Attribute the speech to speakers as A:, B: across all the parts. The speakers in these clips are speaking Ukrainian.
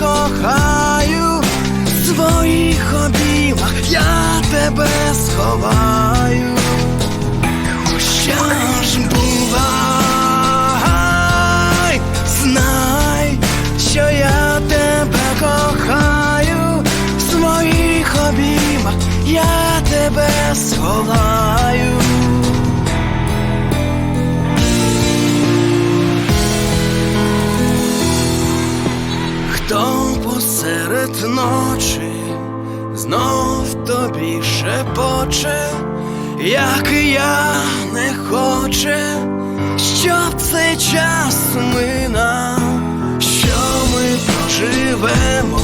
A: кохаю, в своїх обіймах я тебе сховаю. Що ж бувай, знай, що я тебе кохаю, в своїх обіймах я тебе сховаю. Знов тобі шепоче, як і я не хоче, щоб цей час минав, що ми проживемо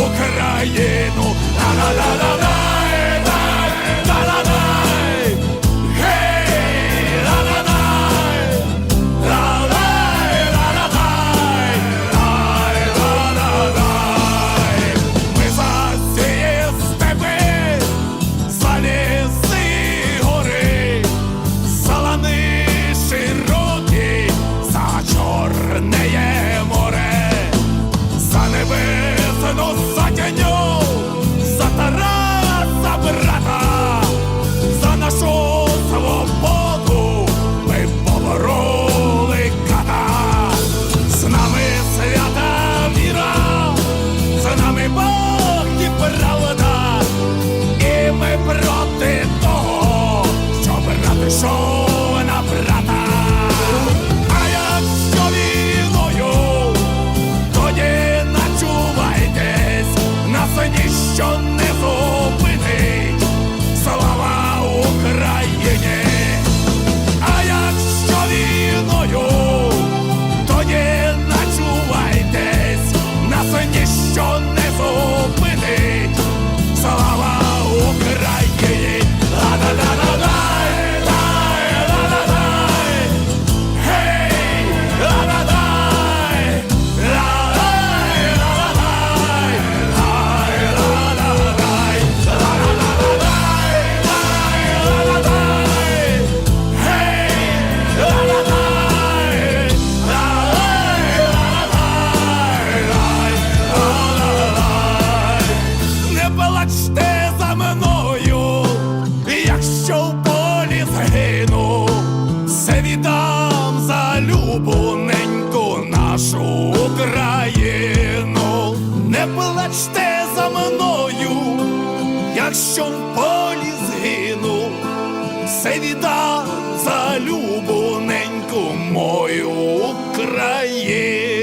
B: Україну. Ла-ла-ла-ла-лай, allow віддам за любоненьку нашу Україну. Не плачте за мною, якщо в полі згину, все віддам за любу неньку мою Україну.